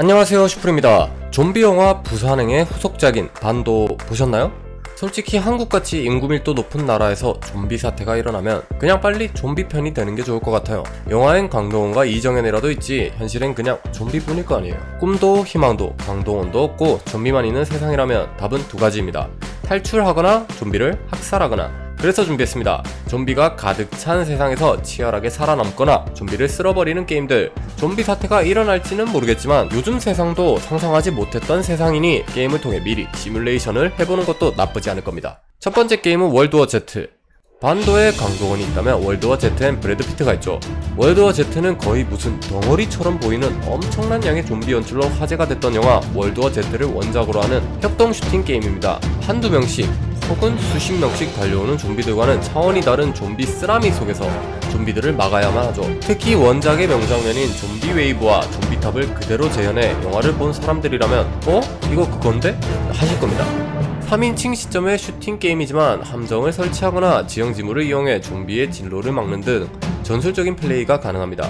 안녕하세요 슈프입니다. 좀비 영화 부산행의 후속작인 반도 보셨나요? 솔직히 한국같이 인구 밀도 높은 나라에서 좀비 사태가 일어나면 그냥 빨리 좀비 편이 되는 게 좋을 것 같아요. 영화엔 강동원과 이정현이라도 있지 현실엔 그냥 좀비뿐일 거 아니에요. 꿈도 희망도 강동원도 없고 좀비만 있는 세상이라면 답은 두 가지입니다. 탈출하거나 좀비를 학살하거나 그래서 준비했습니다. 좀비가 가득 찬 세상에서 치열하게 살아남거나 좀비를 쓸어버리는 게임들. 좀비 사태가 일어날지는 모르겠지만 요즘 세상도 상상하지 못했던 세상이니 게임을 통해 미리 시뮬레이션을 해보는 것도 나쁘지 않을 겁니다. 첫 번째 게임은 월드워 Z. 반도에 강동원이 있다면 월드워 Z엔 브래드 피트가 있죠. 월드워 Z는 거의 무슨 덩어리처럼 보이는 엄청난 양의 좀비 연출로 화제가 됐던 영화 월드워 Z를 원작으로 하는 협동 슈팅 게임입니다. 한두 명씩 혹은 수십 명씩 달려오는 좀비들과는 차원이 다른 좀비 쓰라미 속에서 좀비들을 막아야만 하죠. 특히 원작의 명장면인 좀비 웨이브와 좀비탑을 그대로 재현해 영화를 본 사람들이라면 어? 이거 그건데? 하실 겁니다. 3인칭 시점의 슈팅 게임이지만 함정을 설치하거나 지형 지물을 이용해 좀비의 진로를 막는 등 전술적인 플레이가 가능합니다.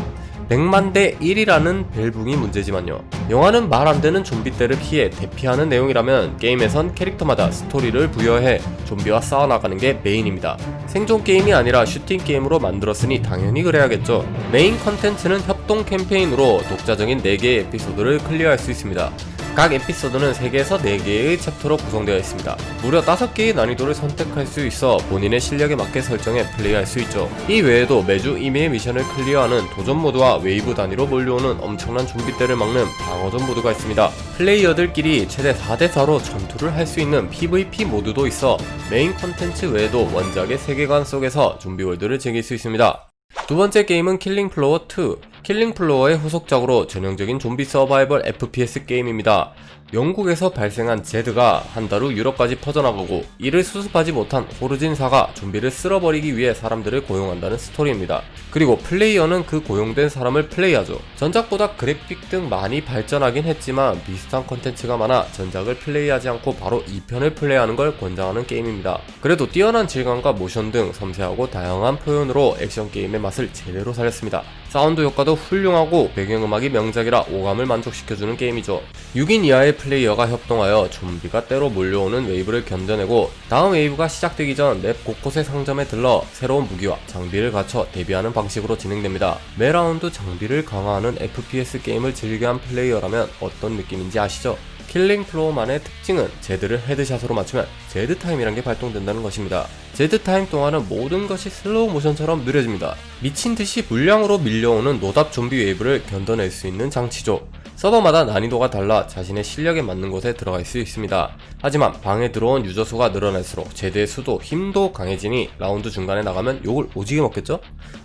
100만 대 1이라는 벨붕이 문제지만요. 영화는 말 안 되는 좀비 떼를 피해 대피하는 내용이라면 게임에선 캐릭터마다 스토리를 부여해 좀비와 싸워나가는 게 메인입니다. 생존 게임이 아니라 슈팅 게임으로 만들었으니 당연히 그래야겠죠. 메인 컨텐츠는 협동 캠페인으로 독자적인 4개의 에피소드를 클리어할 수 있습니다. 각 에피소드는 3개에서 4개의 챕터로 구성되어 있습니다. 무려 5개의 난이도를 선택할 수 있어 본인의 실력에 맞게 설정해 플레이할 수 있죠. 이 외에도 매주 이메일 미션을 클리어하는 도전 모드와 웨이브 단위로 몰려오는 엄청난 좀비떼를 막는 방어전 모드가 있습니다. 플레이어들끼리 최대 4대4로 전투를 할 수 있는 PVP 모드도 있어 메인 컨텐츠 외에도 원작의 세계관 속에서 좀비 월드를 즐길 수 있습니다. 두 번째 게임은 킬링 플로어 2. 킬링 플로어의 후속작으로 전형적인 좀비 서바이벌 FPS 게임입니다. 영국에서 발생한 제드가 한 달 후 유럽까지 퍼져나가고 이를 수습하지 못한 호르진사가 좀비를 쓸어버리기 위해 사람들을 고용한다는 스토리입니다. 그리고 플레이어는 그 고용된 사람을 플레이하죠. 전작보다 그래픽 등 많이 발전하긴 했지만 비슷한 컨텐츠가 많아 전작을 플레이하지 않고 바로 2편을 플레이하는 걸 권장하는 게임입니다. 그래도 뛰어난 질감과 모션 등 섬세하고 다양한 표현으로 액션 게임의 맛을 제대로 살렸습니다. 사운드 효과도 훌륭하고 배경음악이 명작이라 오감을 만족시켜주는 게임이죠. 6인 이하의 플레이어가 협동하여 좀비가 때로 몰려오는 웨이브를 견뎌내고 다음 웨이브가 시작되기 전 맵 곳곳의 상점에 들러 새로운 무기와 장비를 갖춰 대비하는 방식으로 진행됩니다. 매 라운드 장비를 강화하는 FPS 게임을 즐겨한 플레이어라면 어떤 느낌인지 아시죠? 킬링 플로어만의 특징은 제드를 헤드샷으로 맞추면 제드 타임이란 게 발동된다는 것입니다. 제드 타임 동안은 모든 것이 슬로우 모션처럼 느려집니다. 미친 듯이 물량으로 밀려오는 노답 좀비 웨이브를 견뎌낼 수 있는 장치죠. 서버마다 난이도가 달라 자신의 실력에 맞는 곳에 들어갈 수 있습니다. 하지만 방에 들어온 유저 수가 늘어날수록 제드의 수도 힘도 강해지니 라운드 중간에 나가면 욕을 오지게 먹겠죠?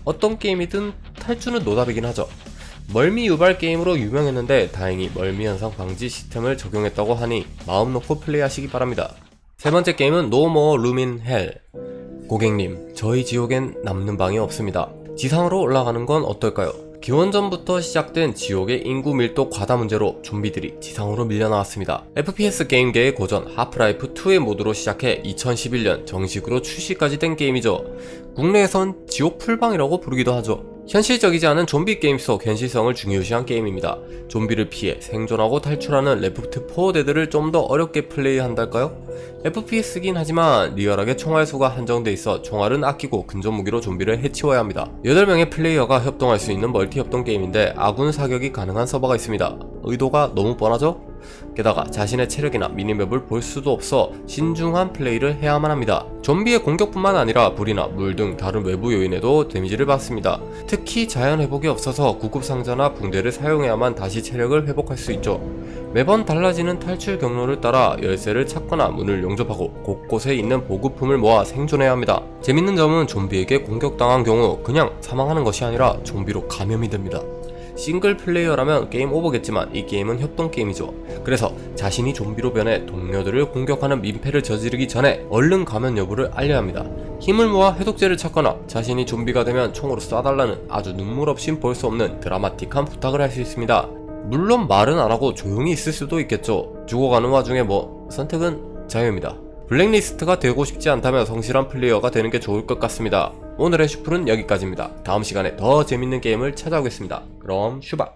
어떤 게임이든 탈주는 노답이긴 하죠. 멀미 유발 게임으로 유명했는데 다행히 멀미 현상 방지 시스템을 적용했다고 하니 마음 놓고 플레이하시기 바랍니다. 세 번째 게임은 Room in Hell. 고객님, 저희 지옥엔 남는 방이 없습니다. 지상으로 올라가는 건 어떨까요? 기원전부터 시작된 지옥의 인구 밀도 과다 문제로 좀비들이 지상으로 밀려나왔습니다. FPS 게임계의 고전 하프라이프 2의 모드로 시작해 2011년 정식으로 출시까지 된 게임이죠. 국내에선 지옥 풀방이라고 부르기도 하죠. 현실적이지 않은 좀비 게임 속 현실성을 중요시한 게임입니다. 좀비를 피해 생존하고 탈출하는 레프트 4데드를 좀 더 어렵게 플레이한달까요? FPS긴 하지만 리얼하게 총알 수가 한정돼 있어 총알은 아끼고 근접 무기로 좀비를 해치워야 합니다. 8명의 플레이어가 협동할 수 있는 멀티 협동 게임인데 아군 사격이 가능한 서버가 있습니다. 의도가 너무 뻔하죠? 게다가 자신의 체력이나 미니맵을 볼 수도 없어 신중한 플레이를 해야만 합니다. 좀비의 공격뿐만 아니라 불이나 물 등 다른 외부 요인에도 데미지를 받습니다. 특히 자연 회복이 없어서 구급 상자나 붕대를 사용해야만 다시 체력을 회복할 수 있죠. 매번 달라지는 탈출 경로를 따라 열쇠를 찾거나 문을 용접하고 곳곳에 있는 보급품을 모아 생존해야 합니다. 재밌는 점은 좀비에게 공격당한 경우 그냥 사망하는 것이 아니라 좀비로 감염이 됩니다. 싱글 플레이어라면 게임 오버겠지만 이 게임은 협동 게임이죠. 그래서 자신이 좀비로 변해 동료들을 공격하는 민폐를 저지르기 전에 얼른 감염 여부를 알려야 합니다. 힘을 모아 해독제를 찾거나 자신이 좀비가 되면 총으로 쏴달라는 아주 눈물 없이 볼수 없는 드라마틱한 부탁을 할 수 있습니다. 물론 말은 안 하고 조용히 있을 수도 있겠죠. 죽어가는 와중에 뭐 선택은 자유입니다. 블랙리스트가 되고 싶지 않다면 성실한 플레이어가 되는 게 좋을 것 같습니다. 오늘의 슈플은 여기까지입니다. 다음 시간에 더 재밌는 게임을 찾아오겠습니다. 그럼 슈바!